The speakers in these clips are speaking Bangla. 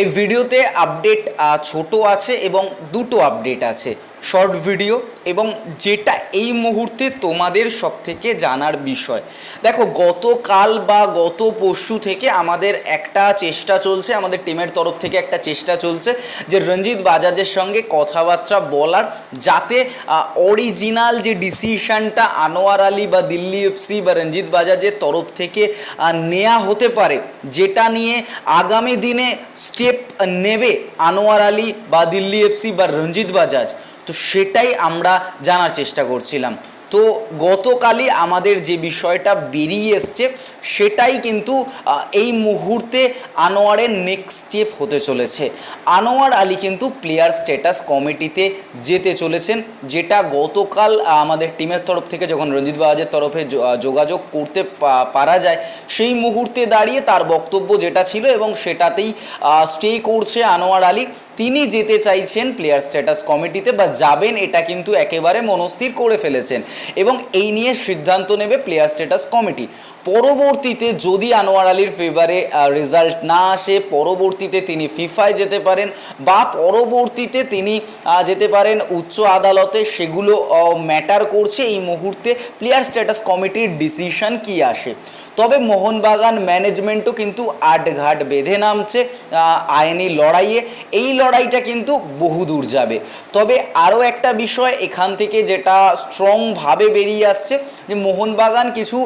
এই ভিডিওতে আপডেট ছোট আছে এবং দুটো আপডেট আছে। শর্ট ভিডিও এবং যেটা এই মুহূর্তে তোমাদের সব থেকে জানার বিষয়। দেখো, গতকাল বা গত পরশু থেকে আমাদের একটা চেষ্টা চলছে, আমাদের টিমের তরফ থেকে একটা চেষ্টা চলছে যে রঞ্জিত বাজাজের সঙ্গে কথাবার্তা বলার, যাতে অরিজিনাল যে ডিসিশনটা আনোয়ার আলী বা দিল্লি এফসি বা রঞ্জিত বাজাজের তরফ থেকে নেয়া হতে পারে, যেটা নিয়ে আগামী দিনে স্টেপ নেবে আনোয়ার আলী বা দিল্লি এফসি বা রঞ্জিত বাজাজ। তো সেটাই আমরা জানার চেষ্টা করছিলাম। তো গতকালই আমাদের যে বিষয়টা বেরিয়ে এসছে, সেটাই কিন্তু এই মুহূর্তে আনোয়ারের নেক্সট স্টেপ হতে চলেছে। আনোয়ার আলী কিন্তু প্লেয়ার স্ট্যাটাস কমিটিতে যেতে চলেছেন, যেটা গতকাল আমাদের টিমের তরফ থেকে যখন রঞ্জিত বাজাজের তরফে যোগাযোগ করতে পারা যায়, সেই মুহূর্তে দাঁড়িয়ে তার বক্তব্য যেটা ছিল এবং সেটাতেই স্টে করছে আনোয়ার আলী। তিনি যেতে চাইছেন প্লেয়ার স্ট্যাটাস কমিটিতে বা যাবেন এটা কিন্তু একেবারে মনস্থির করে ফেলেছেন এবং এই নিয়ে সিদ্ধান্ত নেবে প্লেয়ার স্ট্যাটাস কমিটি পরবর্তীতে যদি আনোয়ার আলীর ফেভারে রেজাল্ট না আসে, পরবর্তীতে তিনি ফিফায় যেতে পারেন বা পরবর্তীতে তিনি যেতে পারেন উচ্চ আদালতে, সেগুলো ম্যাটার করছে এই মুহূর্তে প্লেয়ার স্ট্যাটাস কমিটির ডিসিশন কি আসে। তবে মোহনবাগান ম্যানেজমেন্টও কিন্তু আটঘাট বেঁধে নামছে আইনি লড়াইয়ে। এই লড়াইটা কিন্তু বহুদূর যাবে। তবে আরও একটা বিষয় এখান থেকে যেটা স্ট্রংভাবে বেরিয়ে আসছে, যে মোহনবাগান কিছু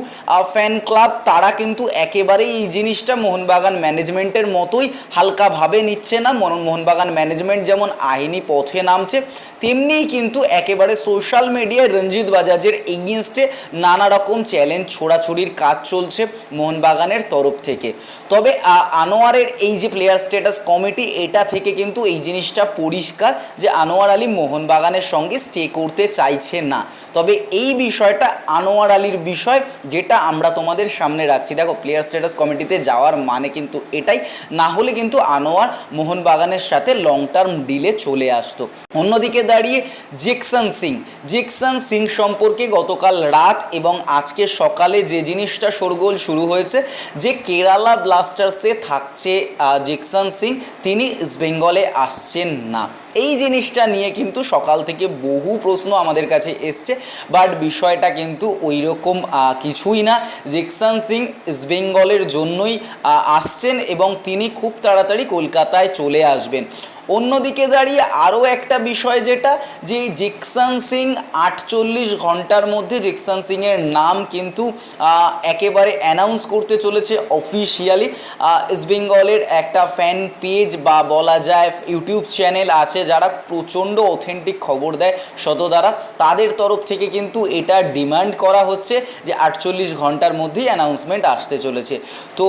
ফ্যান ক্লাব তারা কিন্তু একেবারেই এই জিনিসটা মোহনবাগান ম্যানেজমেন্টের মতোই হালকাভাবে নিচ্ছে না। মোহনবাগান ম্যানেজমেন্ট যেমন আইনি পথে নামছে তেমনিই কিন্তু একেবারে সোশ্যাল মিডিয়ায় রঞ্জিত বাজাজের এগেনস্টে নানা রকম চ্যালেঞ্জ ছোড়াছুড়ির কাজ চলছে মোহনবাগানের তরফ থেকে। তবে আনোয়ারের এই যে প্লেয়ার স্ট্যাটাস কমিটি এটা থেকে কিন্তু এই জিনিসটা পরিষ্কার যে আনোয়ার আলী মোহনবাগানের সঙ্গে স্টে করতে চাইছে না। তবে এই বিষয়টা আনোয়ার আলীর বিষয় যেটা আমরা তোমাদের সামনে রাখছি। দেখো প্লেয়ার স্ট্যাটাস কমিটিতে যাওয়ার মানে কিন্তু এটাই। না হলে কিন্তু আনোয়ার মোহনবাগানের সাথে লং টার্ম ডিলে চলে আসতো। অন্যদিকে দাঁড়িয়ে জেকসন সিং। জেকসন সিং সম্পর্কে গতকাল রাত এবং আজকে সকালে যে জিনিসটা শোরগোল শুরু হয়েছে, যে কেরালা ব্লাস্টার্সে থাকছে জেকসন সিং, তিনি ইস্ট বেঙ্গলে আসছেন না। এই জিনিসটা নিয়ে কিন্তু সকাল থেকে বহু প্রশ্ন আমাদের কাছে এসছে। বাট বিষয়টা কিন্তু ওই রকম কিছুই না। জেকসন সিং ইস্ট বেঙ্গলের জন্যই আসছেন এবং তিনি খুব তাড়াতাড়ি কলকাতায় চলে আসবেন। অন্যদিকে দাঁড়িয়ে আরও একটা বিষয় যেটা, যে জেকসন সিং আটচল্লিশ ঘণ্টার মধ্যে জেকসন সিংয়ের নাম কিন্তু একেবারে অ্যানাউন্স করতে চলেছে অফিসিয়ালি ইস্ট বেঙ্গলের একটা ফ্যান পেজ বা বলা যায় ইউটিউব চ্যানেল আছে যারা প্রচণ্ড অথেন্টিক খবর দেয় শত দ্বারা তাদের তরফ থেকে কিন্তু এটা ডিমান্ড করা হচ্ছে যে আটচল্লিশ ঘণ্টার মধ্যেই অ্যানাউন্সমেন্ট আসতে চলেছে। তো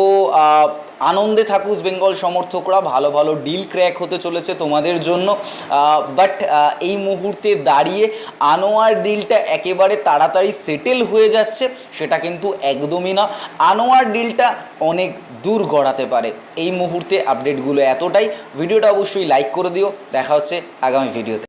আনন্দে থাকুস বেঙ্গল সমর্থকরা, ভালো ভালো ডিল ক্র্যাক হতে চলেছে তোমাদের জন্য। বাট এই মুহূর্তে দাঁড়িয়ে আনোয়ার ডিলটা একেবারে তাড়াতাড়ি সেটেল হয়ে যাচ্ছে, সেটা কিন্তু একদমই না। আনোয়ার ডিলটা অনেক দূর গড়াতে পারে। এই মুহূর্তে আপডেটগুলো এতটাই। ভিডিওটা অবশ্যই লাইক করে দিও। দেখা হচ্ছে আগামী ভিডিওতে